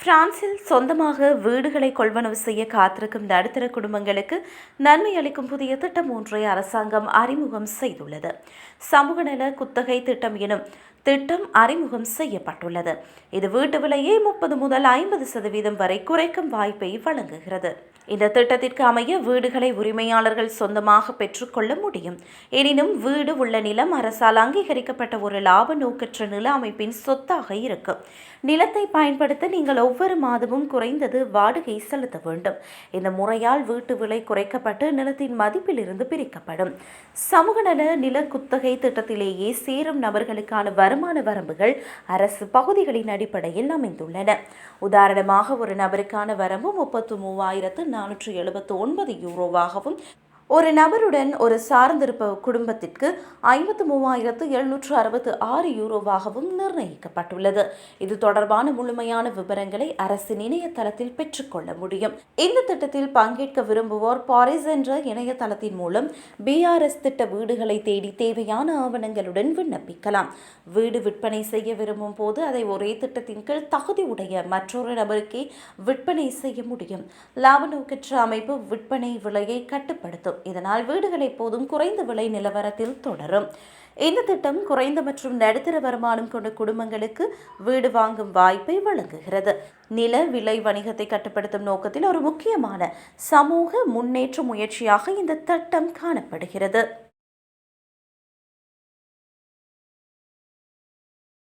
பிரான்சில் சொந்தமாக வீடுகளை கொள்வனவு செய்ய காத்திருக்கும் நடுத்தர குடும்பங்களுக்கு நன்மை அளிக்கும் புதிய திட்டம் ஒன்றை அரசாங்கம் அறிமுகம் செய்துள்ளது. சமூக நல குத்தகை திட்டம் எனும் திட்டம் அறிமுகம் செய்யப்பட்டுள்ளது. இது வீட்டு விலையை முப்பது முதல் ஐம்பது சதவீதம் வரை குறைக்கும் வாய்ப்பை வழங்குகிறது. இந்த திட்டத்திற்கு அமைய வீடுகளை உரிமையாளர்கள் சொந்தமாக பெற்றுக்கொள்ள முடியும். எனினும் வீடு உள்ள நிலம் அரசால் அங்கீகரிக்கப்பட்ட ஒரு லாப நோக்கற்ற நில அமைப்பின் சொத்தாக இருக்கும் நிலத்தை பயன்படுத்த நீங்கள் ஒவ்வொரு மாதமும் குறைந்தது வாடகை செலுத்த வேண்டும். இந்த முறையால் வீட்டு விலை குறைக்கப்பட்டு நிலத்தின் மதிப்பிலிருந்து பிரிக்கப்படும். சமூக நல நில குத்தகை திட்டத்திலேயே சேரும் நபர்களுக்கான வருமான வரம்புகள் அரசு பகுதிகளின் அடிப்படையில் அமைந்துள்ளன. உதாரணமாக ஒரு நபருக்கான வரம்பு முப்பத்து மூவாயிரத்து நானூற்று எழுபத்து ஒன்பது யூரோவாகவும் ஒரு நபருடன் ஒரு சார்ந்திருப்ப குடும்பத்திற்கு ஐம்பத்து மூவாயிரத்து எழுநூற்று அறுபத்து ஆறு யூரோவாகவும் நிர்ணயிக்கப்பட்டுள்ளது. இது தொடர்பான முழுமையான விவரங்களை அரசின் இணையதளத்தில் பெற்றுக்கொள்ள முடியும். இந்த திட்டத்தில் பங்கேற்க விரும்புவோர் பாரிஸ் என்ற இணையதளத்தின் மூலம் பிஆர்எஸ் திட்ட வீடுகளை தேடி தேவையான ஆவணங்களுடன் விண்ணப்பிக்கலாம். வீடு விற்பனை செய்ய விரும்பும் போது அதை ஒரே திட்டத்தின் கீழ் தகுதி உடைய மற்றொரு நபருக்கே விற்பனை செய்ய முடியும். லாப நோக்கற்ற அமைப்பு விற்பனை விலையை கட்டுப்படுத்தும். இதனால் வீடுகள் எப்போதும் குறைந்த விலை நிலவரத்தில் தொடரும். இந்த திட்டம் குறைந்த மற்றும் நடுத்தர வருமானம் கொண்ட குடும்பங்களுக்கு வீடு வாங்கும் வாய்ப்பை வழங்குகிறது. நில விலை வணிகத்தை கட்டுப்படுத்தும் நோக்கத்தில் ஒரு முக்கியமான சமூக முன்னேற்ற முயற்சியாக இந்த திட்டம் காணப்படுகிறது.